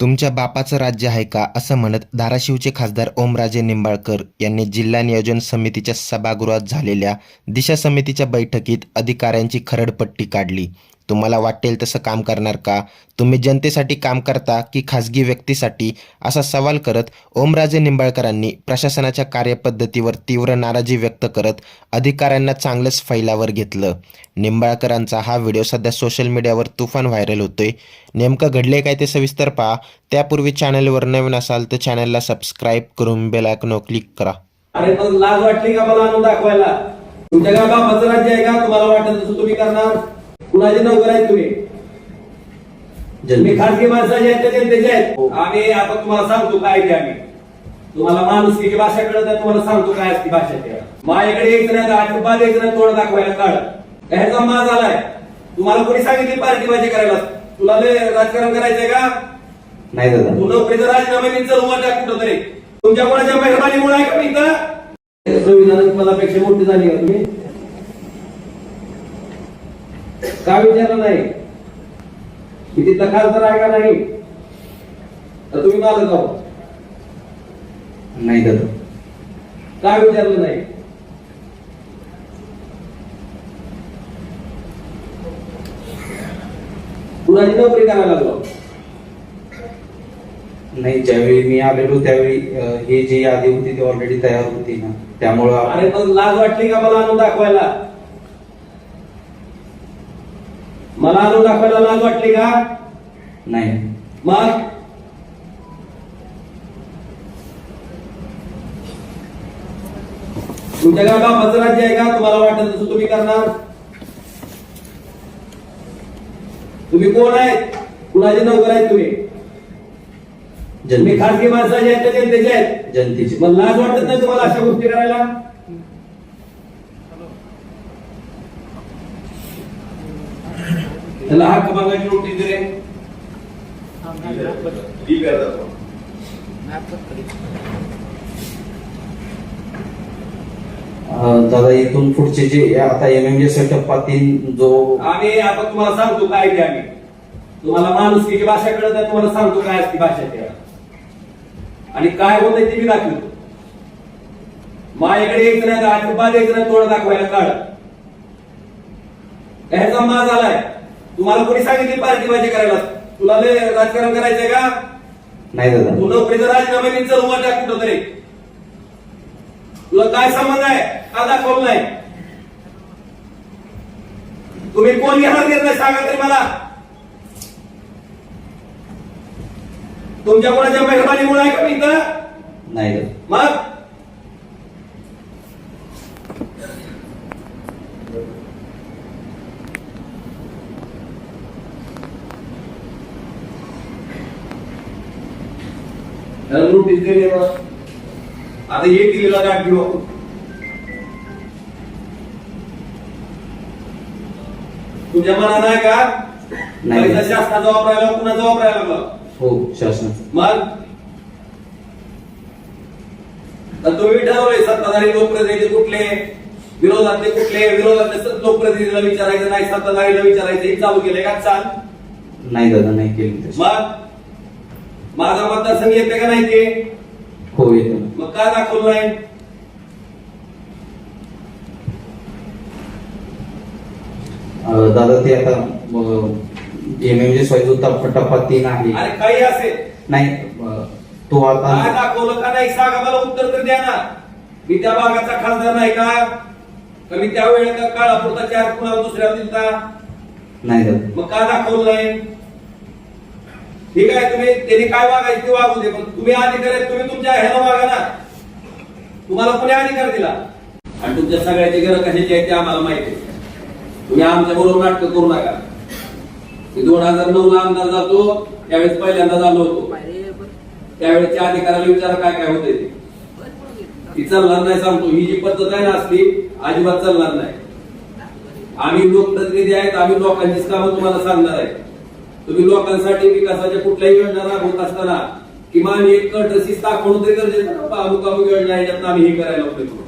तुमच्या बापाचं राज्य आहे का असं म्हणत धाराशिवचे खासदार ओमराजे निंबाळकर यांनी जिल्हा नियोजन समितीच्या सभागृहात झालेल्या दिशा समितीच्या बैठकीत अधिकाऱ्यांची खरडपट्टी काढली. तुम्हाला वाटेल तसं काम करणार का? तुम्ही जनतेसाठी काम करता की खासगी व्यक्तीसाठी? असा सवाल करत ओमराजे निंबाळकरांनी प्रशासनाच्या कार्यपद्धतीवर तीव्र नाराजी व्यक्त करत अधिकाऱ्यांना चांगलंच फैलावर घेतलं. निंबाळकरांचा हा व्हिडिओ सध्या सोशल मीडियावर तुफान व्हायरल होतोय. नेमकं घडले काय ते सविस्तर पहा. त्यापूर्वी चॅनलवर नवीन असाल तर चॅनलला सबस्क्राईब करून बेलायकनो क्लिक करा. अरे लाज वाटली का मला आणून दाखवायला? तुमच्या काय राज्य आहे का? तुम्हाला वाटत तुम्ही करणार? कुणाचे नोकर आहेत तुम्ही? तुम्ही खासगी माणसाचे आहेत का जनतेचे आहेत? आम्ही आता तुम्हाला सांगतो काय ते आम्ही. तुम्हाला माणुसकीची भाषा कळत नाही तुम्हाला सांगतो काय असती भाषा त्या माझ्याकडे यायचं नाही अजिबात यायचं नाही तोंड दाखवायला काळ ह्याचा माज आलाय तुम्हाला कोणी सांगितली पार्टी बाजी करायला? तुला राजकारण करायचंय का? नाही दादा. तू नोकरीचा राजीनामा चल उभा टाक कुठं तरी तुमच्या कोणाच्या मेहरबानीमुळे आहे का मी इथं? संविधानात पदापेक्षा मोठी झाली का तुम्ही? का विचारलं नाही? की तिथला खासदार आहे का नाही? तर तुम्ही मालक आहो नाही दादा. का विचारलं नाही? कुणाची नोकरी करायला लागलो? नाही ज्यावेळी मी आलेलो त्यावेळी हे जी यादी होती ती ऑलरेडी तयार होती ना. त्यामुळं अरे पण लाज वाटली का मला आणून दाखवायला? मला आणून दाखवायला लाज वाटली का? नाही. मग? तुमच्या काय बापाचं राज्य आहे का? तुम्हाला वाटत तसं तुम्ही करणार? तुम्ही कोण आहेत? कुणाचे नोकर आहेत तुम्ही? जनते खासगी माणसाचे आहेत का जनतेचे आहेत? जनतेची. मग लाज वाटत नाही तुम्हाला अशा गोष्टी करायला. त्याला हक्क मागायची नोटीस दिले. अं, दादा इथून पुढचे जे आता एम एम जे टप्पा तीन जो आम्ही आता तुम्हाला सांगतो काय ते आम्ही. तुम्हाला माणुसकीची भाषा कळत नाही तुम्हाला सांगतो काय असते भाषा त्या आणि काय होत ते मी दाखवतो. माझ्याकडे यायचं नाही तर अजिबात यायचं नाही तोंड दाखवायला काढ. ह्याचा माज आलाय तुम्हाला कोणी सांगितली पार्टी बाजी करायला? तुला राजकारण करायचंय का? नाही दादा. तू नोकरीचा राजीनामा देऊन चल उभा टाक कुठं तरी तुला काय संबंध आहे? का दाखवलं नाही? तुम्ही कोण घेणार निर्णय सांगा तरी मला? तुमच्या कोणाच्या मेहरबानीमुळे आहे का मी इथं? नाही मग त्याला नोटीस दिली मग आता ये दिलेला गाठ घेऊ. तुमच्या मनात आहे का? नाही. पैसा शासनाचा वापरायला कुणाचा वापरायला लागला हो शासनाचं. मग? तुम्ही ठरवलंय सत्ताधारी लोकप्रतिनिधी कुठले? विरोधातले कुठले? विरोधातले लोकप्रतिनिधीला विचारायचं नाही सत्ताधारीला विचारायचं हे चालू केलंय का? चाल. नाही दादा नाही केली. मग? माझा मतदारसंघ येते का नाही ते? हो येतो. मग का दाखवलं नाही? अं, दादा ते आता एम एम जे जो टप्पा टप्पा तीन आहे. अरे काही असेल. नाही अं, तो काय आता दाखवलं का नाही? सांगा मला उत्तर तर द्या ना. मी त्या भागाचा खासदार नाही का? का मी त्यावेळेला काळापुरता चार कुणाला दुसऱ्या दिलता. नाही दादा. मग का दाखवलं नाही? ठीक आहे तुम्ही त्यांनी काय वागायचं ते वागू दे पण तुम्ही अधिकार आहेत तुम्ही तुमच्या ह्याला वागा ना. तुम्हाला कोणी अधिकार दिला? आणि तुमच्या सगळ्याचे घर कशाचे आहेत ते आम्हाला माहिती आहे. तुम्ही आमच्या बरोबर नाटक करू नका. मी दोन हजार नऊ ला आमदार जातो त्यावेळेस पहिल्यांदा झालो होतो. त्यावेळेच्या अधिकाराला विचारा काय काय होते ते. ती चालणार नाही सांगतो. ही जी पद्धत आहे ना असली अजिबात चालणार नाही. आम्ही लोकप्रतिनिधी आहेत आम्ही लोकांचीच कामं तुम्हाला सांगणार आहे. तुम्ही लोकांसाठी विकासाच्या कुठल्याही योजना राबवत असताना किमान एक कटरसीस दाखवणं तरी गरजेचं आहे. ना अमुक अमुक योजना आम्ही हे करायला होतो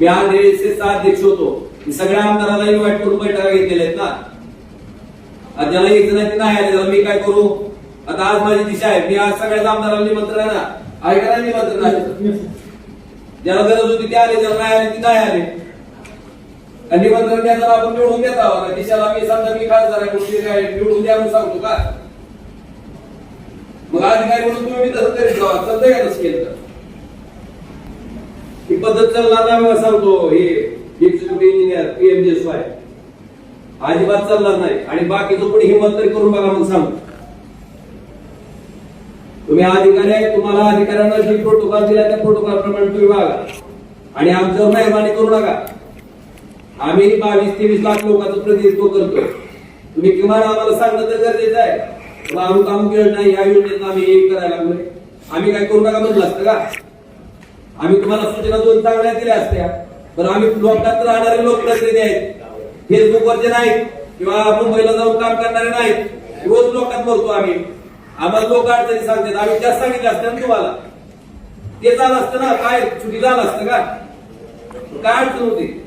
मी आज एसएसचा अध्यक्ष होतो. सगळ्या आमदाराला इन्व्हाइट करून बैठका घेतलेल्या आहेत ना. ज्याला एक नाही नाही आले. त्याला मी काय करू? आता आज माझी दिशा आहे. मी आज सगळ्याच आमदारांना निमंत्रण आहे ना. ऐका ना निमंत्रण आहे? ज्याला गरज होती ते आले. ज्याला नाही आले ते नाही आले. आणि निमंत्रण द्यायला आपण निवडून देत आहोत. दिशाला मी समजा मी खासदार आहे कुठली काय निवडून द्या म्हणून सांगतो का? मग अधिकारी म्हणून तुम्ही बी तसं करीत जावा चालतंय का तसं केलं तर? ही पद्धत चालणार नाही सांगतो. हे एक्झिक्युटिव्ह इंजिनियर पीएमजे वाय अजिबात चालणार नाही. आणि बाकीचं कोणी हिंमत तरी करून बघा म्हणून सांगतो. तुम्ही अधिकारी आहे तुम्हाला अधिकाऱ्यांना जे प्रोटोकॉल दिला त्या प्रोटोकॉल प्रमाणे तुम्ही वागा आणि आमच्यावर मेहरबानी करू नका. आम्ही बावीस तेवीस लाख लोकांचं प्रतिनिधित्व करतोय. तुम्ही किमान आम्हाला सांगणं तर गरजेचं आहे. अमुक अमुक योजना या योजनेत आम्ही हे करायला लागलोय. आम्ही काय करू नका म्हणलं असतं का? आम्ही तुम्हाला सूचना दोन चांगल्या दिल्या असत्या. पण आम्ही लोकांत राहणारे लोकप्रतिनिधी आहेत. फेसबुकवरचे नाहीत किंवा मुंबईला जाऊन काम करणारे नाहीत. रोज लोकांत बोलतो आम्ही. आम्हाला लोक अडचणी सांगतात. आम्ही जास्त सांगितलं असतं ना तुम्हाला. ते झालं असतं ना. काय? चुकी झालं असतं का? काय अडचण होती?